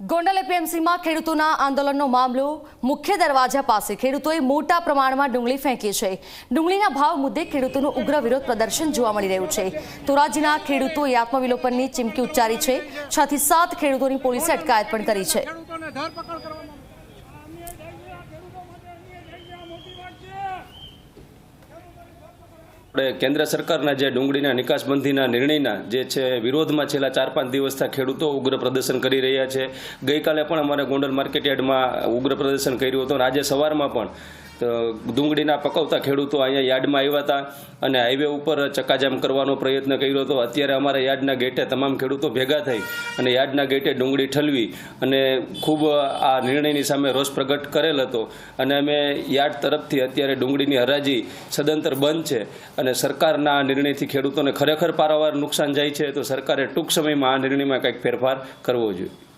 ગોંડલ એપીએમસીમાં ખેડૂતોના આંદોલનનો મામલો, મુખ્ય દરવાજા પાસે ખેડૂતોએ મોટા પ્રમાણમાં ડુંગળી ફેંકી છે. ડુંગળીના ભાવ મુદ્દે ખેડૂતોનું ઉગ્ર વિરોધ પ્રદર્શન જોવા મળી રહ્યું છે. ધોરાજીના ખેડૂતોએ આત્મવિલોપનની ચીમકી ઉચ્ચારી છે. છ થી સાત ખેડૂતોની પોલીસે અટકાયત પણ કરી છે ખેડૂતોને ધરપકડ કરવામાં આવે. આ અન્યાય થઈ ગયા, ખેડૂતો માટે અન્યાય થઈ ગયા, મોટી વાત છે. આપણે કેન્દ્ર સરકારના જે ડુંગળીના નિકાસબંધીના નિર્ણયના જે છે વિરોધમાં છેલ્લા ચાર પાંચ દિવસથી ખેડૂતો ઉગ્ર પ્રદર્શન કરી રહ્યા છે. ગઈકાલે પણ અમારે ગોંડલ માર્કેટયાર્ડમાં ઉગ્ર પ્રદર્શન કર્યું હતું અને આજે સવારમાં પણ ડુંગળીના પકવતા ખેડૂતો અહીંયા યાર્ડમાં આવ્યા હતા અને હાઈવે ઉપર ચક્કાજામ કરવાનો પ્રયત્ન કર્યો હતો. અત્યારે અમારા યાર્ડના ગેટે તમામ ખેડૂતો ભેગા થઈ અને યાર્ડના ગેટે ડુંગળી ઠલવી અને ખૂબ આ નિર્ણયની સામે રોષ પ્રગટ કરેલ હતો. અને અમે યાર્ડ તરફથી અત્યારે ડુંગળીની હરાજી સદંતર બંધ છે અને સરકારના આ નિર્ણયથી ખેડૂતોને ખરેખર પારાવાર નુકસાન જાય છે તો સરકારે ટૂંક સમયમાં આ નિર્ણયમાં કંઈક ફેરફાર કરવો જોઈએ.